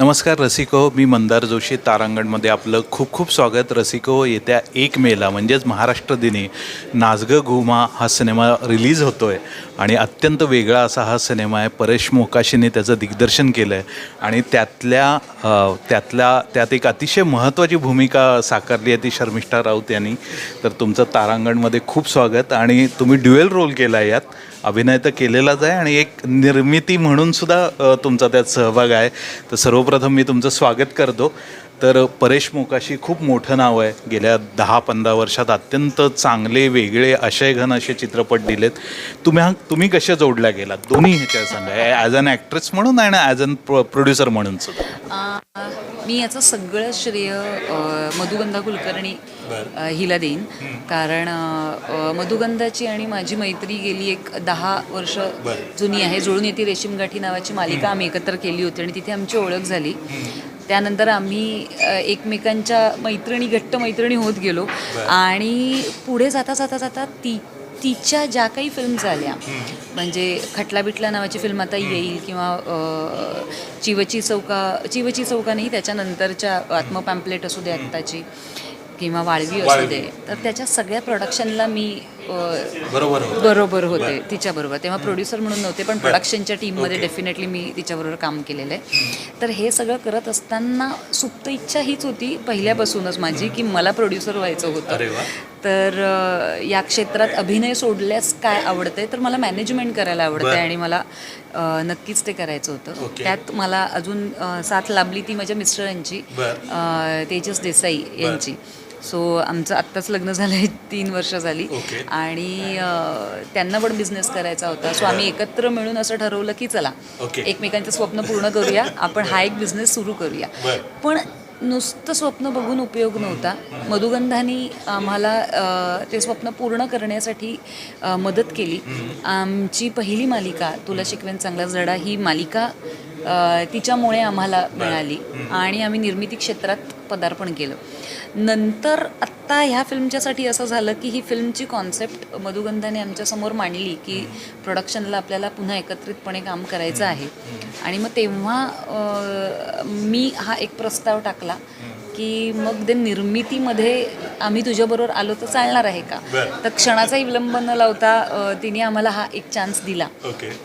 नमस्कार रसिको हो. मी मंदार जोशी तारांगणमध्ये आपलं खूप खूप स्वागत. रसिको हो, येत्या एक मेला म्हणजेच महाराष्ट्र दिनी नाजगं घुमा हा सिनेमा रिलीज होतो आहे आणि अत्यंत वेगळा असा हा सिनेमा आहे. परेश मोकाशीने त्याचं दिग्दर्शन केलं आहे आणि त्यातल्या त्यातल्या त्यात एक अतिशय महत्त्वाची भूमिका साकारली आहे ती शर्मिष्ठा राऊत यांनी. तर तुमचं तारांगणमध्ये खूप स्वागत. आणि तुम्ही ड्युएल रोल केला आहे यात. अभिनय तर केलेलाच आहे. आणि एक निर्मिती म्हणून सुद्धा तुमचा त्यात सहभाग आहे. तर सर्व सर्वप्रथम मी तुमचं स्वागत करतो. तर परेश मोकाशी खूप मोठं नाव आहे. गेल्या दहा पंधरा वर्षात अत्यंत चांगले वेगळे आशयघन असे चित्रपट दिलेत. तुम्ही हा तुम्ही कशा जोडल्या गेलात? दोन्ही ह्याच्या सांगा. ॲज अन ॲक्ट्रेस म्हणून आणि ॲज अन प्रोड्युसर म्हणून सुद्धा. मी याचं सगळं श्रेय मधुगंधा कुलकर्णी हिला देईन. कारण मधुगंधाची आणि माझी मैत्री गेली एक दहा वर्ष जुनी आहे. जुळून येते रेशीम गाठी नावाची मालिका आम्ही एकत्र केली होती आणि तिथे आमची ओळख झाली. त्यानंतर आम्ही एकमेकांच्या मैत्रिणी घट्ट मैत्रिणी होत गेलो. आणि पुढे जाता जाता जाता ती तिच्या ज्या काही फिल्म्स आल्या म्हणजे खटला बिटला नावाची फिल्म आता येईल किंवा चिवची चौका चिवची चौका नाही त्याच्यानंतरच्या आत्मपॅम्पलेट असू दे आत्ताची किंवा वाळवी असू दे तर त्याच्या सगळ्या प्रोडक्शनला मी बरोबर बरोबर होते तिच्याबरोबर. तेव्हा प्रोड्युसर म्हणून नव्हते पण प्रोडक्शनच्या टीममध्ये डेफिनेटली मी तिच्याबरोबर काम केलेलं आहे. तर हे सगळं करत असताना सुप्त इच्छा हीच होती पहिल्यापासूनच माझी की मला प्रोड्युसर व्हायचं होतं. तर या क्षेत्रात अभिनय सोडल्यास काय आवडतंय? तर मला मॅनेजमेंट करायला आवडतंय आणि मला नक्कीच ते करायचं होतं. त्यात मला अजून साथ लाभली ती माझ्या मिस्टरांची तेजस देसाई यांची. सो आमचं आत्ताच लग्न झालं आहे तीन वर्ष झाली. आणि त्यांना पण बिझनेस करायचा होता. सो आम्ही एकत्र मिळून असं ठरवलं की चला. एकमेकांचं स्वप्न पूर्ण करूया. आपण हा एक बिझनेस सुरू करूया. पण नुसतं स्वप्न बघून उपयोग नव्हता. मधुगंधानी आम्हाला ते स्वप्न पूर्ण करण्यासाठी मदत केली. आमची पहिली मालिका तुला शिकवेन चांगलाच धडा ही मालिका तिच्यामुळे आम्हाला मिळाली. आणि आम्ही निर्मिती क्षेत्रात पदार्पण केलं. नंतर आत्ता ह्या फिल्मच्यासाठी असं झालं की ही फिल्मची कॉन्सेप्ट मधुगंधाने आमच्यासमोर मांडली की प्रोडक्शनला आपल्याला पुन्हा एकत्रितपणे काम करायचं आहे. आणि मग तेव्हा मी हा एक प्रस्ताव टाकला की मग ते निर्मितीमध्ये आम्ही तुझ्याबरोबर आलो तर चालणार आहे का? तर क्षणाचाही विलंब न लावता तिने आम्हाला हा एक चान्स दिला.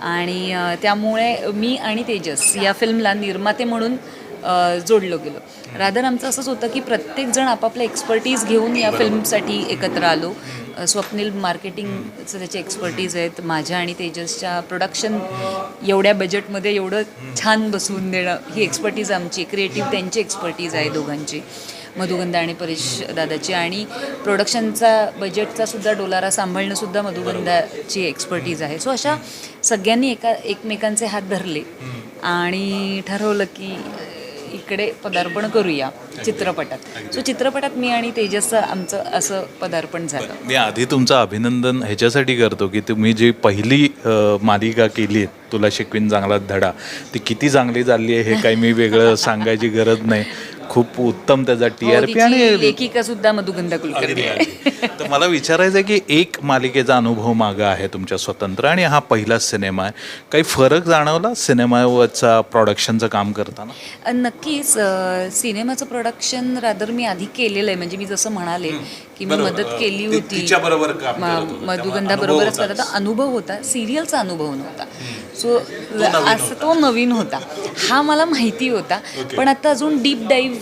आणि त्यामुळे मी आणि तेजस या फिल्मला निर्माते म्हणून जोडलो गेलो. रादर आमचं असंच होतं की प्रत्येकजण आपापल्या एक्सपर्टीज घेऊन या फिल्मसाठी एकत्र आलो. स्वप्नील मार्केटिंगचं त्याचे एक्सपर्टीज आहेत. माझ्या आणि तेजसच्या प्रोडक्शन एवढ्या बजेटमध्ये एवढं छान बसवून देणं ही एक्सपर्टीज आमची क्रिएटिव्ह त्यांची एक्सपर्टीज आहे दोघांची. मधुगंधा आणि परेश दादाची. आणि प्रोडक्शनचा बजेटचा सुद्धा डोलारा सांभाळणं सुद्धा मधुगंधाची एक्सपर्टीज आहे. सो अशा सगळ्यांनी एका एकमेकांचे हात धरले. आणि ठरवलं की इकडे पदार्पण करूया चित्रपटात. सो चित्रपटात मी आणि तेजसचं आमचं असं पदार्पण झालं. मी आधी तुमचं अभिनंदन ह्याच्यासाठी करतो की तुम्ही जी पहिली मालिका केली तुला शिकवीन चांगला धडा ती किती चांगली झाली आहे हे काही मी वेगळं सांगायची गरज नाही. खूप उत्तम त्याचा टी आर पी आणि लेखिका सुद्धा मधुगंधा कुलकर्णी आहे तर मला विचारायचं आहे की एक मालिकेचा अनुभव मागा आहे तुमच्या स्वतंत्र आणि हा पहिलाच सिनेमा आहे. काही फरक जाणवला सिनेमावरचा प्रोडक्शनचं काम करताना? नक्कीच. सिनेमाचं प्रोडक्शन रादर मी आधी केलेलं आहे. म्हणजे मी जसं म्हणाले की मी मदत केली होती. मधुगंधा बरोबरच अनुभव करत होता. अनुभव होता. सिरियलचा अनुभव नव्हता. सो असं तो नवीन होता. हा मला माहिती होता. पण आता अजून डीप डाईव्ह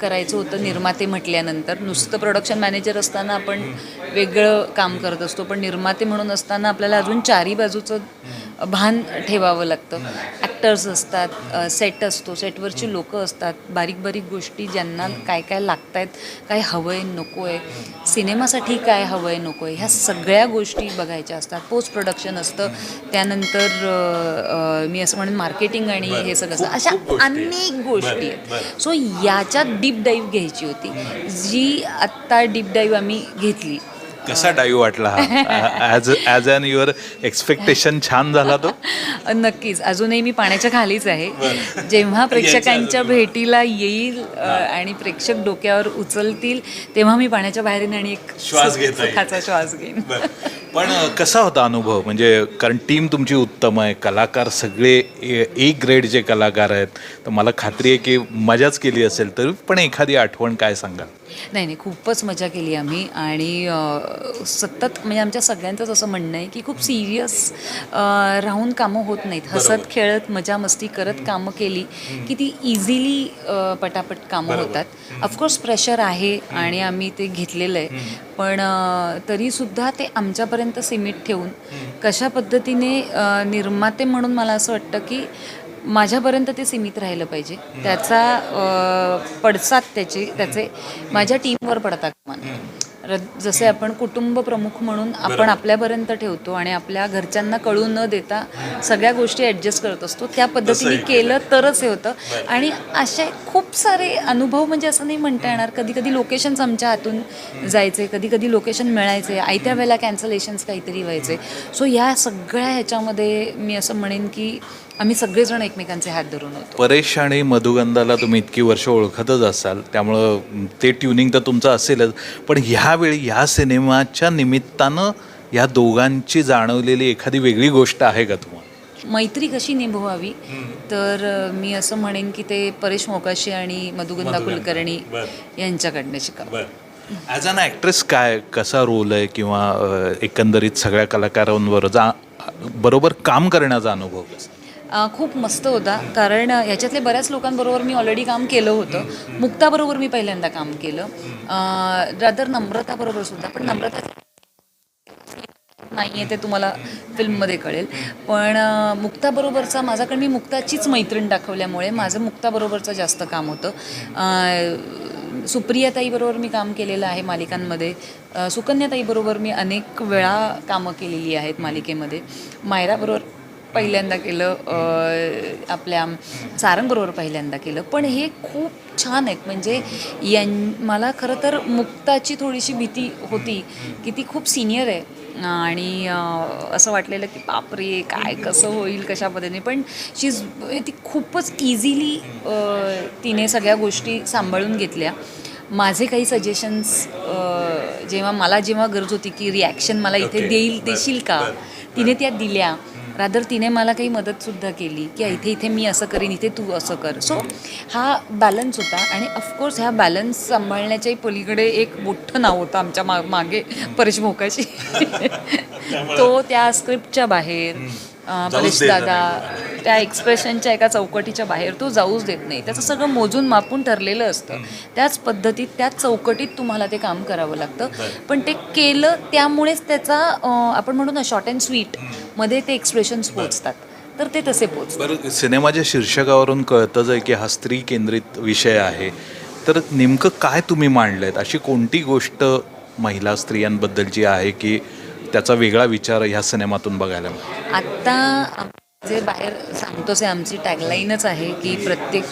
करायचं होतं निर्माते म्हटल्यानंतर. नुसतं प्रोडक्शन मॅनेजर असताना आपण वेगळं काम करत असतो पण निर्माते म्हणून असताना आपल्याला अजून चारी बाजूचं भान ठेवावं लागतं. ॲक्टर्स असतात सेट असतो सेटवरची लोकं असतात. बारीक बारीक गोष्टी ज्यांना काय काय लागत आहेत काय हवं आहे नको आहे सिनेमासाठी काय हवं आहे नको आहे ह्या सगळ्या गोष्टी बघायच्या असतात. पोस्ट प्रोडक्शन असतं. त्यानंतर मी असं म्हणेन मार्केटिंग आणि हे सगळं असतं. अशा अनेक गोष्टी आहेत. सो याच्यात डीप डाईव्ह घ्यायची होती. जी आत्ता डीप डाईव्ह आम्ही घेतली. कसा डाईव्ह वाटला हा? As as on your expectation छान झाला तो? नक्कीच. अजूनही मी पाण्याच्या खालीच आहे. जेव्हा प्रेक्षकांच्या भेटीला येईल आणि प्रेक्षक डोक्यावर उचलतील तेव्हा मी पाण्याच्या बाहेर येईन आणि एक श्वास. सुखाचा श्वास घेईन. पण कसा होता अनुभव? म्हणजे कारण टीम तुमची उत्तम आहे कलाकार सगळे ए ए ग्रेडचे कलाकार आहेत. तर मला खात्री आहे की मजाच केली असेल तर पण एखादी आठवण काय सांगाल? नाही नाही खूपच मजा केली आम्ही. आणि सतत म्हणजे आमच्या सगळ्यांचंच असं म्हणणं आहे की खूप सिरियस राहून कामं होत नाहीत. हसत खेळत मजा मस्ती करत कामं केली की ती इझिली पटापट कामं होतात. ऑफकोर्स प्रेशर आहे आणि आम्ही ते घेतलेलं आहे. पण तरीसुद्धा ते आमच्यापर्यंत सीमित ठेवून कशा पद्धतीने निर्माते म्हणून मला असं वाटतं की माझ्यापर्यंत ते सीमित राहिलं पाहिजे. त्याचा पडसाद त्याचे त्याचे माझ्या टीमवर पडता कामा नये. र जसे आपण कुटुंब प्रमुख म्हणून आपण आपल्यापर्यंत ठेवतो आणि आपल्या घरच्यांना कळू न देता सगळ्या गोष्टी ॲडजस्ट करत असतो त्या पद्धतीने केलं तरच हे होतं. आणि असे खूप सारे अनुभव म्हणजे असं नाही म्हणता येणार. कधी कधी लोकेशन्स आमच्या हातून जायचे कधी कधी लोकेशन मिळायचे. आयत्या वेळेला कॅन्सलेशन्स काहीतरी व्हायचे. सो या सगळ्या ह्याच्यामध्ये मी असं म्हणेन की आम्ही सगळेजण एकमेकांचे हात धरून होतो. परेश आणि मधुगंधाला तुम्ही इतकी वर्ष ओळखतच असाल. त्यामुळं ते ट्युनिंग तर तुमचं असेलच. पण ह्यावेळी ह्या सिनेमाच्या निमित्तानं ह्या दोघांची जाणवलेली एखादी वेगळी गोष्ट आहे का तुम्हाला? मैत्री कशी निभवावी? तर मी असं म्हणेन की ते परेश मोकाशी आणि मधुगंधा कुलकर्णी यांच्याकडनं शिका ॲज अन ॲक्ट्रेस काय कसा रोल आहे किंवा एकंदरीत सगळ्या कलाकारांवर जा बरोबर काम करण्याचा अनुभव कसा? खूप मस्त होता. कारण अ, ह्याच्यातले बऱ्याच लोकांबरोबर मी ऑलरेडी काम केलं होतं. मुक्ताबरोबर मी पहिल्यांदा काम केलं. रादर नम्रताबरोबर सुद्धा. पण नम्रता नाही आहे ते तुम्हाला फिल्ममध्ये कळेल. पण मुक्ताबरोबरचा माझ्याकडे मी मुक्ताचीच मैत्रीण दाखवल्यामुळे माझं मुक्ताबरोबरचं जास्त काम होतं. सुप्रियाताईबरोबर मी काम केलेलं आहे मालिकांमध्ये. सुकन्याताईबरोबर मी अनेक वेळा कामं केलेली आहेत मालिकेमध्ये. मायराबरोबर पहिल्यांदा केलं आपल्या सारंगबरोबर पहिल्यांदा केलं. पण हे खूप छान आहेत. म्हणजे यां मला खरं तर मुक्ताची थोडीशी भीती होती की ती खूप सिनियर आहे. आणि असं वाटलेलं की बापरे काय कसं होईल कशा पद्धतीने. पण शीज ती खूपच इझिली तिने सगळ्या गोष्टी सांभाळून घेतल्या. माझे काही सजेशन्स जेव्हा मला जेव्हा गरज होती की रिॲक्शन मला इथे देईल देशील का? तिने त्या दिल्या. रादर तिने मला काही मदतसुद्धा केली की इथे इथे मी असं करीन इथे तू असं कर. सो हा बॅलन्स होता आणि ऑफकोर्स ह्या बॅलन्स सांभाळण्याच्याही पलीकडे एक मोठं नाव होतं आमच्या मा मागे परेश भोकाशी तो त्या स्क्रिप्टच्या बाहेर परेश दादा त्या एक्सप्रेशनच्या एका चौकटीच्या बाहेर तो जाऊच देत नाही. त्याचं सगळं मोजून मापून ठरलेलं असतं. त्याच पद्धतीत त्याच चौकटीत तुम्हाला ते काम करावं लागतं. पण ते केलं त्यामुळेच त्याचा आपण म्हणतो ना शॉर्ट अँड स्वीटमध्ये ते एक्सप्रेशन्स पोचतात तर ते तसे पोचतात बरं सिनेमाच्या शीर्षकावरून कळतंच आहे की हा स्त्री केंद्रित विषय आहे तर नेमकं काय तुम्ही मांडलंय? अशी कोणती गोष्ट महिला स्त्रियांबद्दलची आहे की त्याचा वेगळा विचार ह्या सिनेमातून बघायला मिळतो. आत्ता आम- जे बाहेर सांगतोच आहे आमची टॅगलाईनच आहे की प्रत्येक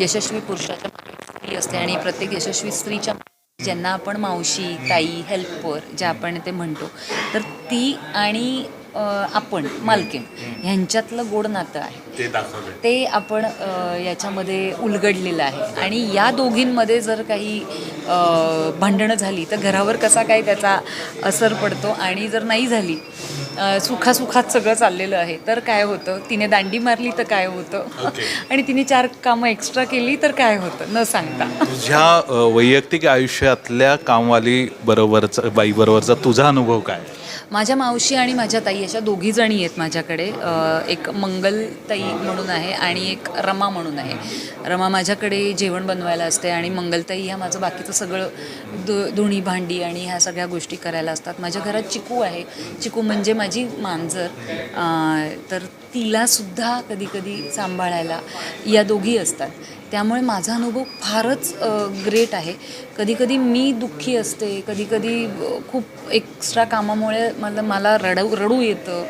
यशस्वी पुरुषाच्या स्त्री असते आणि प्रत्येक यशस्वी स्त्रीच्या ज्यांना आपण मावशी ताई हेल्पर ज्या आपण ते म्हणतो तर ती आणि आपण मालकीन ह्यांच्यातलं गोड नातं आहे. ते आपण याच्यामध्ये उलगडलेलं आहे. आणि या दोघींमध्ये जर काही भांडणं झाली तर घरावर कसा काय त्याचा असर पडतो आणि जर नाही झाली सुखासुखात सगळं चाललेलं आहे तर काय होतं? तिने दांडी मारली तर काय होतं? आणि तिने चार कामं एक्स्ट्रा केली तर काय होतं? न सांगता. तुझ्या वैयक्तिक आयुष्यातल्या कामवाली बरोबरचा बाईबरोबरचा तुझा अनुभव काय? माझ्या मावशी आणि माझ्या ताई अशा दोघी जणी आहेत माझ्याकडे. एक एक मंगलताई म्हणून आहे आणि एक रमा म्हणून आहे. रमा माझ्याकडे जेवण बनवायला असते आणि मंगलताई ह्या माझं बाकीचं सगळं धु धुणी भांडी आणि ह्या सगळ्या गोष्टी करायला असतात. माझ्या घरात चिकू आहे. चिकू म्हणजे माझी मांजर. तर तिलासुद्धा कधी कधी सांभाळायला या दोघी असतात. त्यामुळे माझा अनुभव फारच ग्रेट आहे. कधीकधी मी दुःखी असते कधीकधी खूप एक्स्ट्रा कामामुळे मला मला रडू रडू येतं.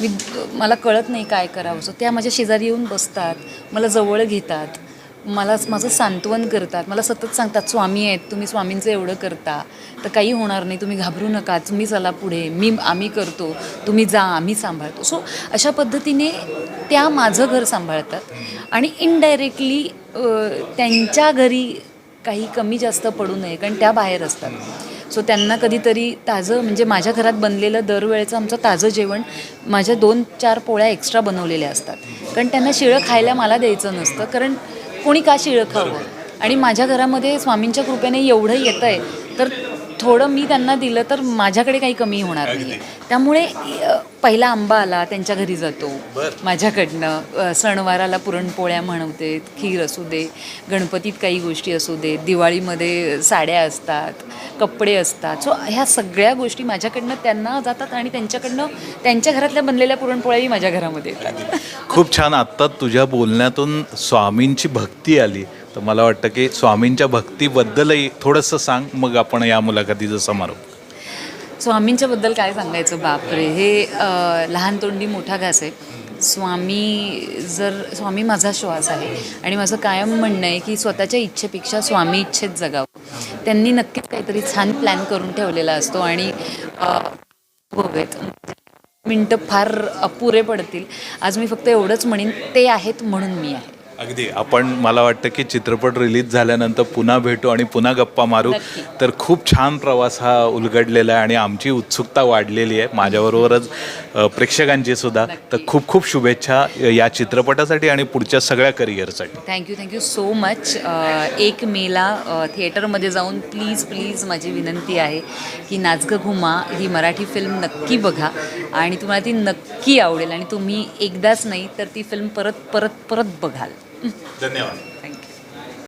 मी मला कळत नाही काय करावंसं त्या माझ्या शेजारी येऊन बसतात मला जवळ घेतात. मला माझं सांत्वन करतात. मला सतत सांगतात स्वामी आहेत तुम्ही स्वामींचं एवढं करता. तर काही होणार नाही तुम्ही घाबरू नका तुम्ही चला पुढे. मी आम्ही करतो. तुम्ही जा आम्ही सांभाळतो. सो अशा पद्धतीने त्या माझं घर सांभाळतात. आणि इनडायरेक्टली त्यांच्या घरी काही कमी जास्त पडू नये कारण त्या बाहेर असतात. सो त्यांना कधीतरी ताजं म्हणजे माझ्या घरात बनलेलं दरवेळेचं आमचं ताजं जेवण माझ्या दोन चार पोळ्या एक्स्ट्रा बनवलेल्या असतात. कारण त्यांना शिळं खायला मला द्यायचं नसतं. कारण कोणी का शिळं खावं आणि माझ्या घरामध्ये स्वामींच्या कृपेने एवढं येतं आहे तर थोडं मी त्यांना दिलं तर माझ्याकडे काही कमी होणार नाही त्यामुळे पहिला आंबा आला त्यांच्या घरी जातो. माझ्याकडनं सणवाराला पुरणपोळ्या म्हणवते खीर असू दे गणपतीत काही गोष्टी असू दे दिवाळीमध्ये साड्या असतात कपडे असतात. सो ह्या सगळ्या गोष्टी माझ्याकडनं त्यांना जातात आणि त्यांच्याकडनं त्यांच्या घरातल्या बनलेल्या पुरणपोळ्याही माझ्या घरामध्ये येतात. खूप छान. आत्ता तुझ्या बोलण्यातून स्वामींची भक्ती आली. तर मला वाटतं की स्वामींच्या भक्तीबद्दलही थोडंसं सांग मग आपण या मुलाखतीचा समारोप. स्वामींच्याबद्दल काय सांगायचं? बापरे हे लहान तोंडी मोठा घास आहे. स्वामी जर स्वामी माझा श्वास आहे आणि माझं कायम म्हणणं आहे की स्वतःच्या इच्छेपेक्षा स्वामी इच्छेत जगावं. त्यांनी नक्कीच काहीतरी छान प्लॅन करून ठेवलेला असतो आणि मिनटं फार अपुरे पडतील. आज मी फक्त एवढंच म्हणेन ते आहेत म्हणून मी आहे. अगदी. आपण मला वाटतं की चित्रपट रिलीज झाल्यानंतर पुन्हा भेटू आणि पुन्हा गप्पा मारू. तर खूप छान प्रवास हा उलगडलेला आहे आणि आमची उत्सुकता वाढलेली आहे. माझ्याबरोबरच प्रेक्षकांची सुद्धा. तर खूप खूप शुभेच्छा या चित्रपटासाठी आणि पुढच्या सगळ्या करिअरसाठी. Thank you thank you so much एक मेला थिएटरमध्ये जाऊन प्लीज प्लीज माझी विनंती आहे की नाचगं घुमा ही मराठी फिल्म नक्की बघा आणि तुम्हाला ती नक्की आवडेल आणि तुम्ही एकदाच नाही तर ती फिल्म परत परत परत बघाल. 真的有。